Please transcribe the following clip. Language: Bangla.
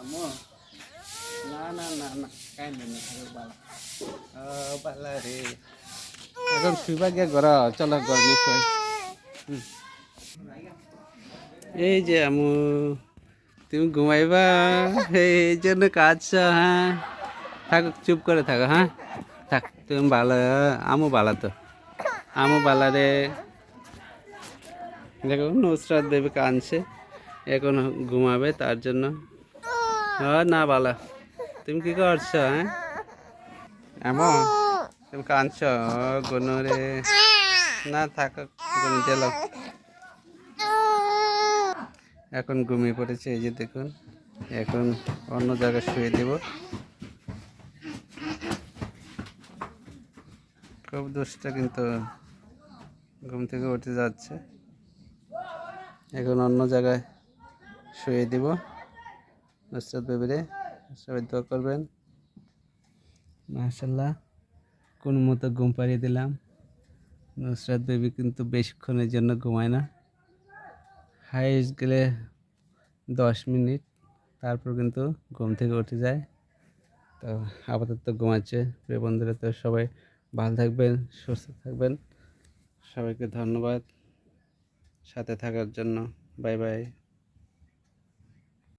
আম্মু। না না না না বালা। রে। এখন শুইবা গিয়ে ঘর, চলো ঘর হুম। এই যে আমু তুমি ঘুমাইবা, এই জন্য কাজ হ্যাঁ? থাকো, চুপ করে থাকো হ্যাঁ? থাক, তুমি ভালো আমু ভালো তো। আমু ভালো রে। দেখো, নুসরাত দেবী কাঁদছে। এখন ঘুমাবে, তার জন্য। হ্যাঁ না ভালো তুমি কি করছ হ্যাঁ? এমন? তুমি কাঁদছ? গনু রে। না, থাকো, গনু চলো এখন ঘুমিয়ে পড়েছে, এই যে দেখুন। এখন অন্য জায়গায় শুয়ে দেব। খুব দুষ্ট কিন্তু ঘুম থেকে উঠে যাচ্ছে। এখন অন্য জায়গায় শুয়ে দিব। নুসরাত বেবিরে, সবাই দোয়া করবেন। মাশাল্লাহ কোন মতো ঘুম পাড়িয়ে দিলাম। নুসরাত বেবি কিন্তু বেশিক্ষণের জন্য ঘুমায় না। হাইস্ট গেলে দশ মিনিট, তারপর কিন্তু ঘুম থেকে উঠে যায়। তো আপাতত ঘুমাচ্ছে। প্রিয় বন্ধুরা, তো সবাই ভালো থাকবেন, সুস্থ থাকবেন। সবাইকে ধন্যবাদ। সাথে থাকার জন্য, বাই বাই।